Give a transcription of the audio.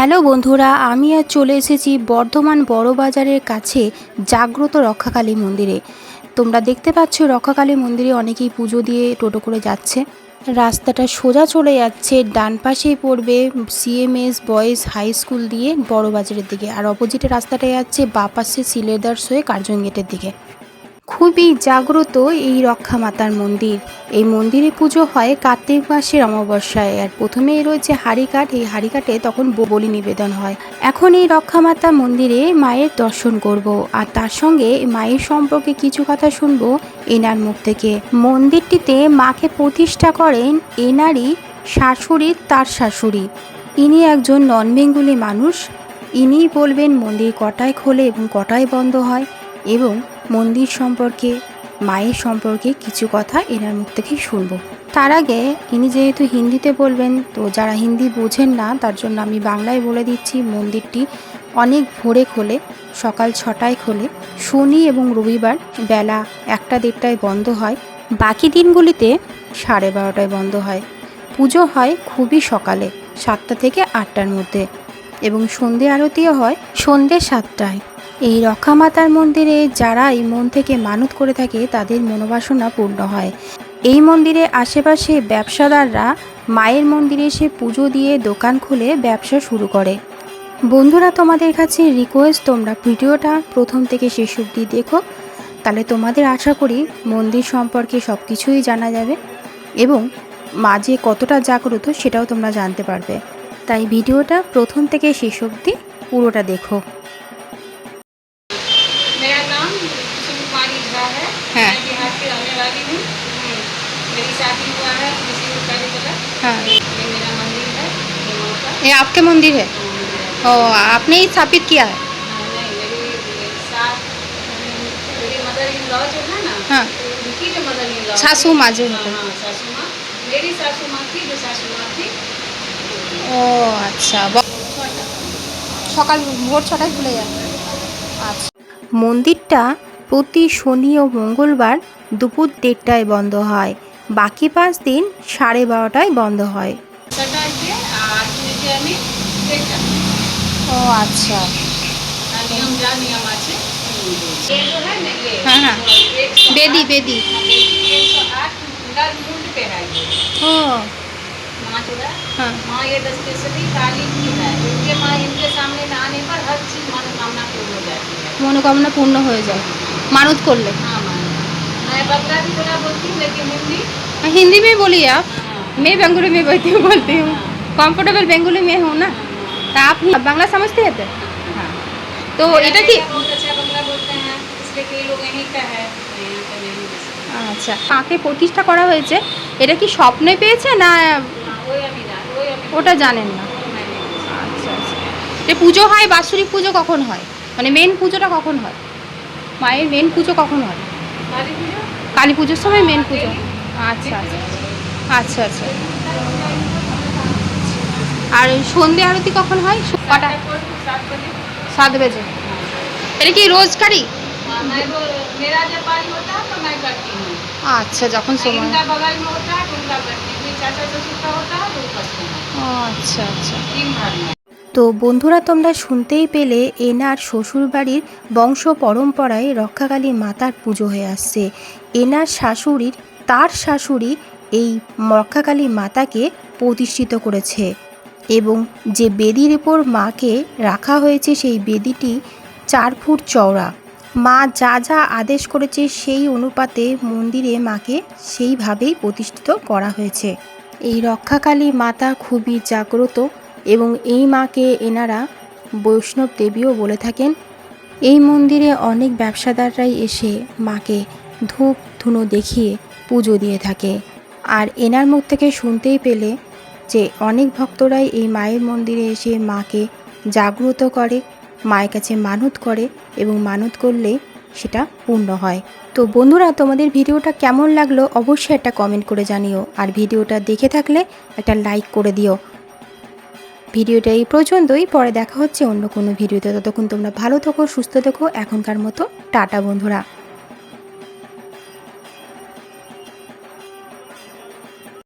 Hello বন্ধুরা, আমি আজ চলে এসেছি বর্ধমান বড় বাজারের কাছে জাগ্রত রক্ষাকালী মন্দিরে। তোমরা দেখতে পাচ্ছ রক্ষাকালী মন্দিরে অনেকেই পুজো দিয়ে টোটো করে যাচ্ছে। রাস্তাটা সোজা চলে যাচ্ছে, ডান পাশেই পড়বে সিএমএস বয়েজ হাই স্কুল দিয়ে বড় বাজারের দিকে। আর অপোজিটে রাস্তাটা যাচ্ছে বা পাশে সিলেদার্স হয়ে কার্জন গেটের দিকে। খুবই জাগ্রত এই রক্ষা মাতার মন্দির। এই মন্দিরে পুজো হয় কার্তিক মাসের অমাবস্যায়। আর প্রথমেই রয়েছে হাড়িকাঠ। এই হাড়িকাঠে তখন বলি নিবেদন হয়। এখন এই রক্ষা মাতা মন্দিরে মায়ের দর্শন করব। আর তার সঙ্গে মায়ের সম্পর্কে কিছু কথা শুনব এনার মুখ থেকে। মন্দিরটিতে মাকে প্রতিষ্ঠা করেন এনারই শাশুড়ি তার শাশুড়ি। ইনি একজন নন বেঙ্গলি মানুষ। ইনিই বলবেন মন্দির কটায় খোলে এবং কটায় বন্ধ হয়। এবং মন্দির সম্পর্কে, মায়ের সম্পর্কে কিছু কথা এনার মুখ থেকেই শুনব। তার আগে ইনি যেহেতু হিন্দিতে বলবেন, তো যারা হিন্দি বোঝেন না, তার জন্য আমি বাংলায় বলে দিচ্ছি, মন্দিরটি অনেক ভোরে খোলে, সকাল ছটায় খোলে। শনি এবং রবিবার বেলা একটা দেড়টায় বন্ধ হয়, বাকি দিনগুলিতে সাড়ে বারোটায় বন্ধ হয়। পুজো হয় খুবই সকালে, সাতটা থেকে আটটার মধ্যে এবং সন্ধে আরতিও হয় সন্ধে সাতটায়। এই রক্ষামাতার মন্দিরে যারাই মন থেকে মানত করে থাকে, তাদের মনোবাসনা পূর্ণ হয়। এই মন্দিরে আশেপাশে ব্যবসাদাররা মায়ের মন্দিরে এসে পুজো দিয়ে দোকান খুলে ব্যবসা শুরু করে। বন্ধুরা, তোমাদের কাছে রিকোয়েস্ট তোমরা ভিডিওটা প্রথম থেকে শেষ অবধি দেখো। তাহলে তোমাদের আশা করি মন্দির সম্পর্কে সব কিছুই জানা যাবে এবং মাঝে কতটা জাগ্রত সেটাও তোমরা জানতে পারবে। তাই ভিডিওটা প্রথম থেকে শেষ অবধি পুরোটা দেখো। मेरी शादी हुआ है किसी को पहले पता हाँ ये मेरा मंदिर है ये माँ का ये आपके मंदिर है हाँ, ओ आपने ही स्थापित किया है नहीं मेरी सास मेरी मदर इन लॉ जो है ना हाँ। उनकी जो मदर इन लॉ सासू माँ जो हाँ है। हाँ, सासू माँ मेरी सासू माँ थी जो सासू माँ थी ও আচ্ছা সকাল ভোর ছটায় খুলে যায় আচ্ছা মন্দিরটা প্রতি শনি ও মঙ্গলবার দুপুর দেড়টায় বন্ধ হয় বাকি পাঁচ দিন সাড়ে বারোটায় বন্ধ হয় সেটা দিয়ে আর তুই আমি দেখটা ও আচ্ছা আর নিয়ম যা নিয়ম আছে ये जो है ना ये हाँ, हाँ। एक सौ বেদি आठ- বেদি एक सौ आठ डर मुंड पे है ये ও माँ जो है হ্যাঁ माँ ये स्पेशली काली की है इनके माँ इनके सामने में आने पर हर चीज मनोकामना पूर्ण हो जाती है মনোকামনা পূর্ণ হয়ে যায় মানত করলে हाँ माँ मैं बंगला भी थोड़ा बोलती हूँ लेकिन हिंदी हिंदी में बोलिए आप हाँ, मैं बंगली में बोलती हूँ बोलती हूँ कंफर्टेबल बेंगली में हूँ ना तो आप बांग्ला समझते हैं तो हाँ तो मेरा এটা কি बेटा बहुत अच्छा बंगला बोलते हैं इसलिए कई लोग यहीं का है मैं यहाँ का नहीं हूँ। আচ্ছা মাকে প্রতিষ্ঠা করা হয়েছে এটা কি স্বপ্নে পেয়েছে না हाँ, वही अभी ना वही अभी ওটা জানেন না मैं नहीं हूँ। আচ্ছা আচ্ছা যে পুজো হয় বাৎসরিক পুজো কখন হয় মানে মেন পুজোটা কখন হয় মায়ের মেন পুজো কখন হয় काली पूजा কালী পুজোর সময় মেন পুজো। আচ্ছা আচ্ছা। আচ্ছা, আচ্ছা। আর সন্ধে আরতি কখন হয়? কটা? সাত বেজে। এটা কি রোজকারি? আচ্ছা যখন সময় আচ্ছা আচ্ছা।, আচ্ছা, আচ্ছা। তো বন্ধুরা, তোমরা শুনতেই পেলে এনার শ্বশুরবাড়ির বংশ পরম্পরায় রক্ষাকালী মাতার পুজো হয়ে আসছে। এনার শাশুড়ির, তার শাশুড়ি এই রক্ষাকালী মাতাকে প্রতিষ্ঠিত করেছে এবং যে বেদির উপর মাকে রাখা হয়েছে সেই বেদিটি চার ফুট চওড়া। মা যা যা আদেশ করেছে সেই অনুপাতে মন্দিরে মাকে সেইভাবেই প্রতিষ্ঠিত করা হয়েছে। এই রক্ষাকালী মাতা খুবই জাগ্রত এবং এই মাকে এনারা বৈষ্ণব দেবীও বলে থাকেন। এই মন্দিরে অনেক ব্যবসাদাররাই এসে মাকে ধূপ ধুনো দেখিয়ে পুজো দিয়ে থাকে। আর এনার মুখ থেকে শুনতেই পেলে যে অনেক ভক্তরাই এই মায়ের মন্দিরে এসে মাকে জাগ্রত করে, মায়ের কাছে মানত করে এবং মানত করলে সেটা পূর্ণ হয়। তো বন্ধুরা, তোমাদের ভিডিওটা কেমন লাগল অবশ্যই একটা কমেন্ট করে জানিও। আর ভিডিওটা দেখে থাকলে একটা লাইক করে দিও। ভিডিওটা এই পর্যন্তই। পরে দেখা হচ্ছে অন্য কোনো ভিডিওতে। ততক্ষণ তোমরা ভালো থেকো, সুস্থ থেকো। এখনকার মতো টাটা বন্ধুরা।